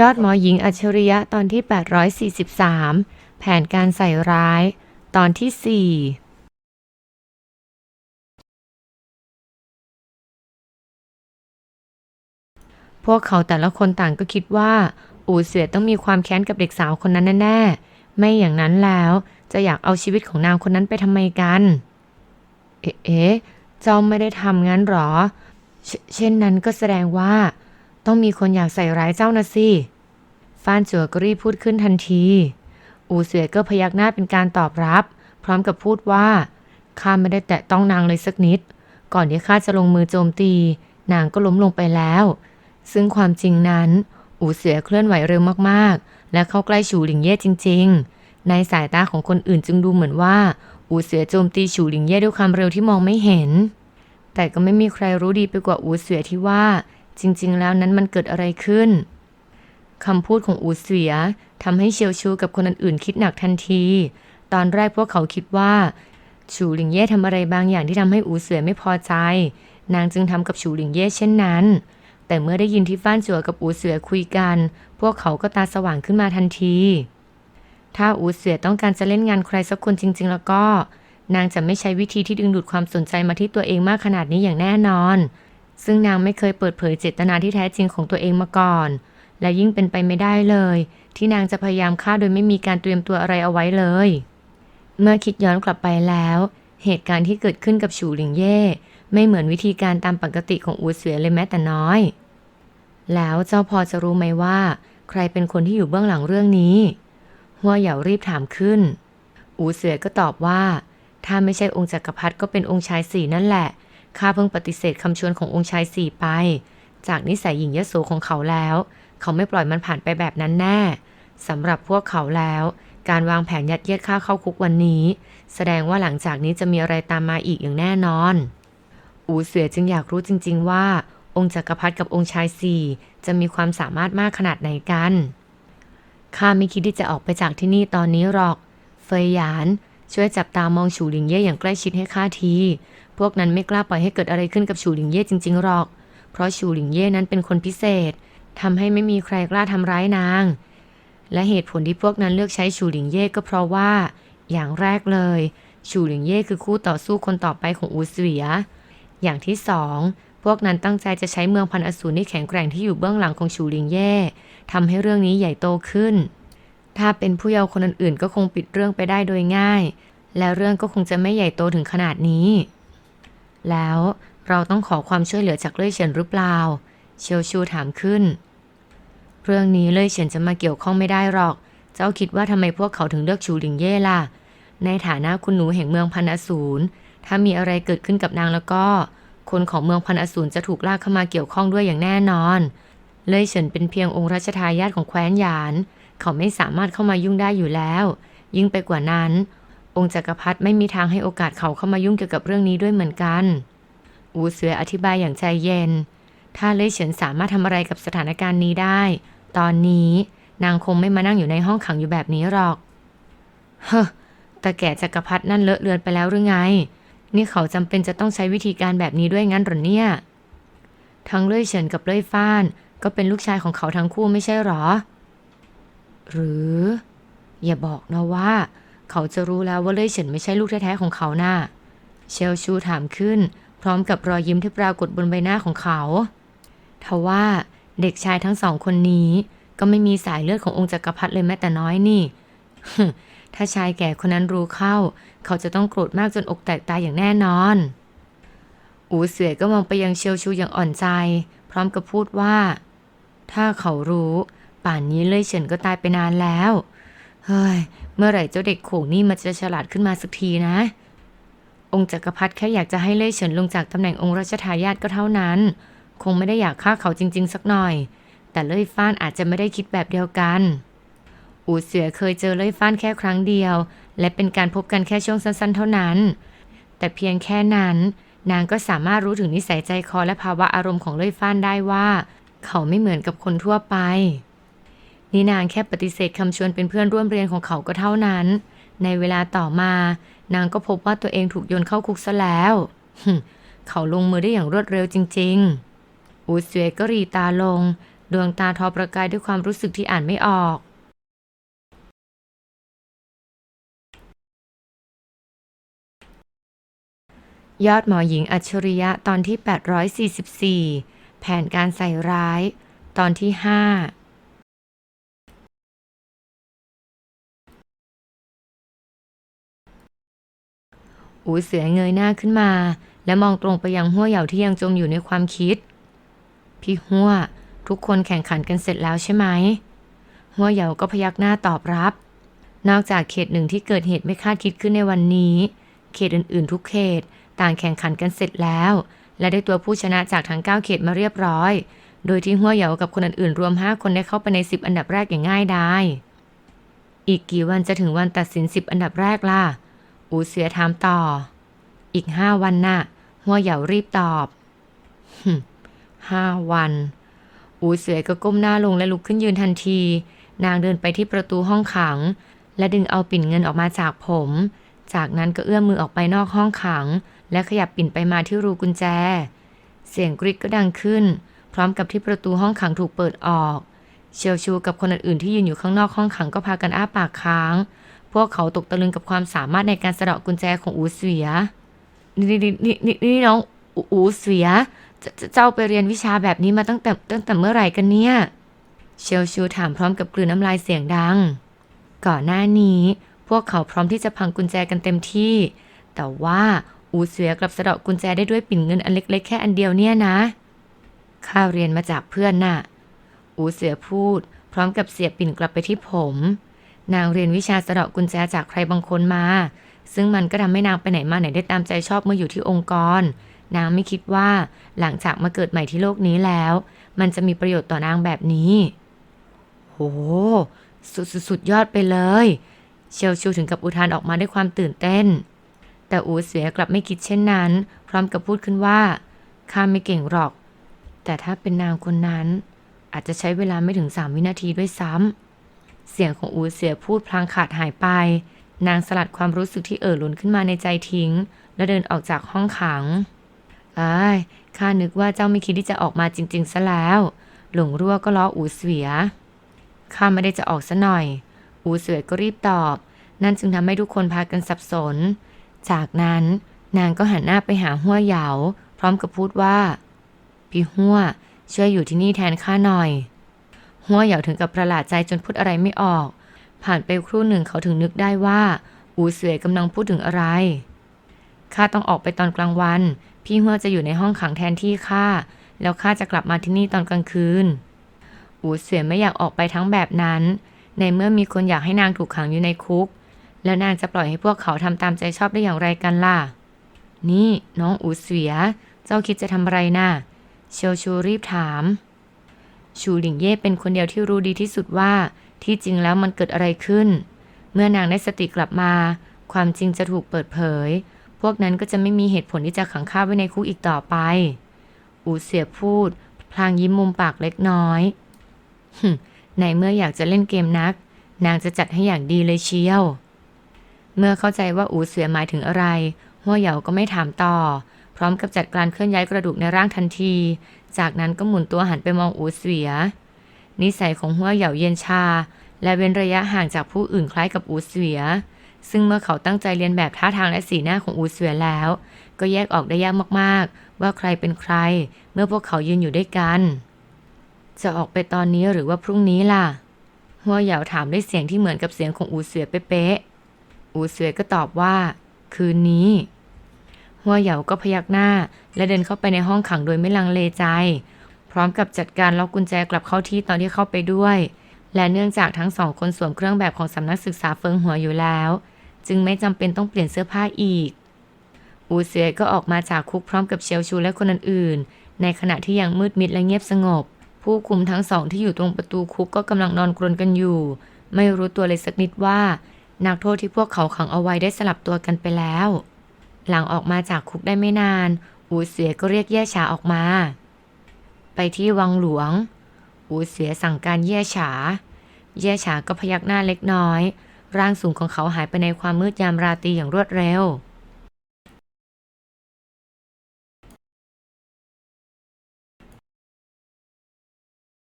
ยอดหมอหญิงอัจฉริยะตอนที่ 843 แผนการใส่ร้าย ตอนที่ 4พวกเขาแต่ละคนต่างก็คิดว่า อูเสวียต้องมีความแค้นกับเด็กสาวคนนั้นแน่ๆ ไม่อย่างนั้นแล้วจะอยากเอาชีวิตของนางคนนั้นไปทำไมกัน เอ๊ะเอ๊ะเจ้าไม่ได้ทำงั้นหรอเชเช่นนั้นก็แสดงว่า ต้องมีคนอยากใส่ร้ายเจ้านะสิฟ้านจัวก็รีบพูดขึ้นทันที อูเสวียก็พยักหน้าเป็นการตอบรับ พร้อมกับพูดว่าข้าไม่ได้แตะต้องนางเลยสักนิด ก่อนที่ข้าจะลงมือโจมตี นางก็ล้มลงไปแล้ว ซึ่งความจริงนั้น อูเสือเคลื่อนไหวเร็วมากๆ และเข้าใกล้ฉูหลิงเย่จริง ๆ ในสายตาของคนอื่นจึงดูเหมือนว่า อูเสือโจมตีฉูหลิงเย่ด้วยความเร็วที่มองไม่เห็น แต่ก็ไม่มีใครรู้ดีไปกว่าอูเสือที่ว่า จริง ๆ แล้วนั้นมันเกิดอะไรขึ้นคำพูดของอูเสือทำให้เชียวชูกับคนอื่นๆคิดหนักทันที ตอนแรกพวกเขาคิดว่าฉูหลิงเย่ทำอะไรบางอย่างที่ทำให้อูเสือไม่พอใจ นางจึงทำกับฉูหลิงเย่เช่นนั้น แต่เมื่อได้ยินที่ฟ้านจัวกับอูเสือคุยกัน พวกเขาก็ตาสว่างขึ้นมาทันที ถ้าอูเสือต้องการจะเล่นงานใครสักคนจริง ๆ แล้วก็ นางจะไม่ใช้วิธีที่ดึงดูดความสนใจมาที่ตัวเองมากขนาดนี้อย่างแน่นอน ซึ่งนางไม่เคยเปิดเผยเจตนาที่แท้จริงของตัวเองมาก่อน และยิ่งเป็นไปไม่ได้เลย ที่นางจะพยายามฆ่าโดยไม่มีการเตรียมตัวอะไรเอาไว้เลย เมื่อคิดย้อนกลับไปแล้ว เหตุการณ์ที่เกิดขึ้นกับฉูหลิงเย่ไม่เหมือนวิธีการตามปกติของอูเสือเลยแม้แต่น้อย แล้วเจ้าพอจะรู้ไหมว่า ใครเป็นคนที่อยู่เบื้องหลังเรื่องนี้หัวเหยารีบถามขึ้น อูเสือก็ตอบว่า ถ้าไม่ใช่องค์จักรพรรดิก็เป็นองค์ชายสี่นั่นแหละ ข้าเพิ่งปฏิเสธคำชวนขององค์ชายสี่ไป จากนิสัยหญิงยโสของเขาแล้ว เขาไม่ปล่อยมันผ่านไปแบบนั้นแน่สำหรับพวกเขาแล้ว การวางแผนยัดเยียดข้าเข้าคุกวันนี้ แสดงว่าหลังจากนี้จะมีอะไรตามมาอีกอย่างแน่นอน อูเสือจึงอยากรู้จริง ๆ ว่า องค์จักรพรรดิกับองค์ชายสี่จะมีความสามารถมากขนาดไหนกันข้าไม่คิดที่จะออกไปจากที่นี่ตอนนี้หรอก เฟยหยาน ช่วยจับตามองฉูหลิงเย่อย่างใกล้ชิดให้ข้าที พวกนั้นไม่กล้าปล่อยให้เกิดอะไรขึ้นกับฉูหลิงเย่จริงๆหรอก เพราะฉูหลิงเย่นั้นเป็นคนพิเศษทำให้ไม่มีใครกล้าทำร้ายนาง และเหตุผลที่พวกนั้นเลือกใช้ฉูหลิงเย่ก็เพราะว่า อย่างแรกเลยฉูหลิงเย่คือคู่ต่อสู้คนต่อไปของอูเสวีย อย่างที่สองพวกนั้นตั้งใจจะใช้เมืองพันอสูรที่แข็งแกร่งที่อยู่เบื้องหลังของฉูหลิงเย่ทำให้เรื่องนี้ใหญ่โตขึ้น ถ้าเป็นผู้เยาว์คนอื่นๆ ก็คงปิดเรื่องไปได้โดยง่าย และเรื่องก็คงจะไม่ใหญ่โตถึงขนาดนี้ แล้วเราต้องขอความช่วยเหลือจากเล่ยเฉินหรือเปล่า เชียวชูถามขึ้น เรื่องนี้เล่ยเฉินจะมาเกี่ยวข้องไม่ได้หรอก เจ้าคิดว่าทำไมพวกเขาถึงเลือกฉูหลิงเย่ล่ะ ในฐานะคุณหนูแห่งเมืองพันอสูร ถ้ามีอะไรเกิดขึ้นกับนางแล้วก็ คนของเมืองพันอสูรจะถูกลากเข้ามาเกี่ยวข้องด้วยอย่างแน่นอน เล่ยเฉินเป็นเพียงองค์รัชทายาทของแคว้นหยาน เขาไม่สามารถเข้ามายุ่งได้อยู่แล้ว ยิ่งไปกว่านั้น องค์จักรพรรดิไม่มีทางให้โอกาสเขาเข้ามายุ่งเกี่ยวกับเรื่องนี้ด้วยเหมือนกัน อูเสืออธิบายอย่างใจเย็น ถ้าเล่ยเฉินสามารถทำอะไรกับสถานการณ์นี้ได้ ตอนนี้นางคงไม่มานั่งอยู่ในห้องขังอยู่แบบนี้หรอก เฮ้อแต่แก่จักรพรรดินั่นเลอะเลือนไปแล้วหรือไง นี่เขาจำเป็นจะต้องใช้วิธีการแบบนี้ด้วยงั้นหรอเนี่ย ทั้งเล่ยเฉินกับเล่ยฟ้าน ก็เป็นลูกชายของเขาทั้งคู่ไม่ใช่หรอ หรือ อย่าบอกนะว่า เขาจะรู้แล้วว่าเล่ยเฉินไม่ใช่ลูกแท้ๆของเขาน่ะเชลชูถามขึ้น พร้อมกับรอยยิ้มที่ปรากฏบนใบหน้าของเขาทว่าเด็กชายทั้งสองคนนี้ ก็ไม่มีสายเลือดขององค์จักรพรรดิเลยแม้แต่น้อยนี่ ถ้าชายแก่คนนั้นรู้เข้า เขาจะต้องโกรธมากจนอกแตกตายอย่างแน่นอน อูเสือก็มองไปยังเชียวชูอย่างอ่อนใจ พร้อมกับพูดว่า ถ้าเขารู้ ป่านนี้เลยเฉินก็ตายไปนานแล้ว เฮ้ย เมื่อไหร่เจ้าเด็กโขงนี่มันจะฉลาดขึ้นมาสักทีนะ องค์จักรพรรดิแค่อยากจะให้เล่ยเฉินลงจากตำแหน่งองค์รัชทายาทก็เท่านั้น คงไม่ได้อยากฆ่าเขาจริง ๆ สักหน่อย แต่เล่ยฟ้านอาจจะไม่ได้คิดแบบเดียวกัน อูเสือเคยเจอเล่ยฟ้านแค่ครั้งเดียว และเป็นการพบกันแค่ช่วงสั้น ๆ เท่านั้น แต่เพียงแค่นั้น นางก็สามารถรู้ถึงนิสัยใจคอและภาวะอารมณ์ของเล่ยฟ้านได้ว่า เขาไม่เหมือนกับคนทั่วไป นี่นางแค่ปฏิเสธคำชวนเป็นเพื่อนร่วมเรียนของเขาก็เท่านั้น ในเวลาต่อมา นางก็พบว่าตัวเองถูกโยนเข้าคุกซะแล้วเขาลงมือได้อย่างรวดเร็วจริง ๆ อูเสวยก็รีตาลง ดวงตาทอประกายด้วยความรู้สึกที่อ่านไม่ออก ยอดหมอหญิงอัจฉริยะตอนที่ 844 แผนการใส่ร้าย ตอนที่ 5 อูเสือเงยหน้าขึ้นมา และมองตรงไปยังหัวเหยาที่ยังจมอยู่ในความคิด พี่หัวทุกคนแข่งขันกันเสร็จแล้วใช่ไหมหัวเหยาก็พยักหน้าตอบรับ นอกจากเขตหนึ่งที่เกิดเหตุไม่คาดคิดขึ้นในวันนี้ เขตอื่นๆ ทุกเขตต่างแข่งขันกันเสร็จแล้ว และได้ตัวผู้ชนะจากทั้ง9เขตมาเรียบร้อย โดยที่หัวเหยากับคนอื่นๆรวม 5 คนได้เข้าไปใน 10 อันดับแรกอย่างง่ายดายอีกกี่วันจะถึงวันตัดสิน 10 อันดับแรกล่ะ อูเสือถามต่อ อีก5วันน่ะหัวเหยารีบตอบหึห้าวัน อูเสือก็ก้มหน้าลงและลุกขึ้นยืนทันที นางเดินไปที่ประตูห้องขัง และดึงเอาปิ่นเงินออกมาจากผม จากนั้นก็เอื้อมมือออกไปนอกห้องขัง และขยับปิ่นไปมาที่รูกุญแจ เสียงกริดก็ดังขึ้น พร้อมกับที่ประตูห้องขังถูกเปิดออก เชียวชูกับคนอื่นๆที่ยืนอยู่ข้างนอกห้องขังก็พากันอ้าปากค้าง พวกเขาตกตะลึงกับความสามารถในการสะเดาะกุญแจของอูเสือนี่นี่นี่นี่นี่น้องอูเสือเจเจเจ้าไปเรียนวิชาแบบนี้มาตั้งแต่ตั้งแต่เมื่อไหร่กันเนี่ย เชียวชูถามพร้อมกับกลืนน้ำลายเสียงดัง ก่อนหน้านี้ พวกเขาพร้อมที่จะพังกุญแจกันเต็มที่ แต่ว่าอูเสือกลับสะเดาะกุญแจได้ด้วยปิ่นเงินอันเล็กๆแค่อันเดียวเนี่ยนะข้าเรียนมาจากเพื่อนน่ะ อูเสือพูด พร้อมกับเสียบปิ่นกลับไปที่ผม นางเรียนวิชาสะเดาะกุญแจจากใครบางคนมา ซึ่งมันก็ทำให้นางไปไหนมาไหนได้ตามใจชอบเมื่ออยู่ที่องค์กร นางไม่คิดว่าหลังจากมาเกิดใหม่ที่โลกนี้แล้ว มันจะมีประโยชน์ต่อนางแบบนี้ โห สุดสุดสุดยอดไปเลย เชียวชูถึงกับอุทานออกมาด้วยความตื่นเต้น แต่อูเสือกลับไม่คิดเช่นนั้น พร้อมกับพูดขึ้นว่าข้าไม่เก่งหรอก แต่ถ้าเป็นนางคนนั้น อาจจะใช้เวลาไม่ถึงสามวินาทีด้วยซ้ำ เสียงของอูเสือพูดพลางขาดหายไป นางสลัดความรู้สึกที่เอ่อล้นขึ้นมาในใจทิ้ง และเดินออกจากห้องขังอ้ยข้านึกว่าเจ้าไม่คิดที่จะออกมาจริง ๆ ซะแล้ว หลงรั่วก็ล้ออูเสือข้าไม่ได้จะออกซะหน่อย อูเสือก็รีบตอบ นั่นจึงทำให้ทุกคนพากันสับสน จากนั้นนางก็หันหน้าไปหาหัวเหยา พร้อมกับพูดว่า พี่หัวช่วยอยู่ที่นี่แทนข้าหน่อย หัวเหยาถึงกับประหลาดใจจนพูดอะไรไม่ออก ผ่านไปครู่หนึ่งเขาถึงนึกได้ว่า อูเสือกำลังพูดถึงอะไร ข้าต้องออกไปตอนกลางวัน พี่หัวจะอยู่ในห้องขังแทนที่ข้า แล้วข้าจะกลับมาที่นี่ตอนกลางคืน อูเสือไม่อยากออกไปทั้งแบบนั้น ในเมื่อมีคนอยากให้นางถูกขังอยู่ในคุก แล้วนางจะปล่อยให้พวกเขาทำตามใจชอบได้อย่างไรกันล่ะ นี่น้องอูเสือเจ้าคิดจะทำอะไรน่ะเชียวชูรีบถาม ชูหลิงเย่เป็นคนเดียวที่รู้ดีที่สุดว่า ที่จริงแล้วมันเกิดอะไรขึ้น เมื่อนางได้สติกลับมา ความจริงจะถูกเปิดเผย พวกนั้นก็จะไม่มีเหตุผลที่จะขังข้าไว้ในคุกอีกต่อไป อูเสียพูด พลางยิ้มมุมปากเล็กน้อยในเมื่ออยากจะเล่นเกมนัก นางจะจัดให้อย่างดีเลยเชียว เมื่อเข้าใจว่าอูเสือหมายถึงอะไร หัวเหยาก็ไม่ถามต่อ ร้อมกับจัดการเคลื่อนย้ายกระดูกในร่างทันที จากนั้นก็หมุนตัวหันไปมองอูเสือนิสัยของหัวเหยาเย็นชา และเว้นระยะห่างจากผู้อื่นคล้ายกับอูเสือซึ่งเมื่อเขาตั้งใจเรียนแบบท่าทางและสีหน้าของอูเสือแล้ว ก็แยกออกได้ยากมากๆ ว่าใครเป็นใคร เมื่อพวกเขายืนอยู่ด้วยกัน จะออกไปตอนนี้หรือว่าพรุ่งนี้ล่ะ หัวเหยาถามด้วยเสียงที่เหมือนกับเสียงของอูเสือเป๊ะๆอูเสือก็ตอบว่า คืนนี้ หัวเหยาก็พยักหน้า และเดินเข้าไปในห้องขังโดยไม่ลังเลใจ พร้อมกับจัดการล็อกกุญแจกลับเข้าที่ตอนที่เข้าไปด้วย และเนื่องจากทั้งสองคนสวมเครื่องแบบของสำนักศึกษาเฟิงหัวอยู่แล้ว จึงไม่จำเป็นต้องเปลี่ยนเสื้อผ้าอีก อูเสือก็ออกมาจากคุกพร้อมกับเชียวชูและคนอื่นๆ ในขณะที่ยังมืดมิดและเงียบสงบ ผู้คุมทั้งสองที่อยู่ตรงประตูคุกก็กำลังนอนกรนกันอยู่ ไม่รู้ตัวเลยสักนิดว่า นักโทษที่พวกเขาขังเอาไว้ได้สลับตัวกันไปแล้ว หลังออกมาจากคุกได้ไม่นาน อูเสือก็เรียกเย่ฉาออกมา ไปที่วังหลวง อูเสือสั่งการเย่ฉา เย่ฉาก็พยักหน้าเล็กน้อย ร่างสูงของเขาหายไปในความมืดยามราตรีอย่างรวดเร็ว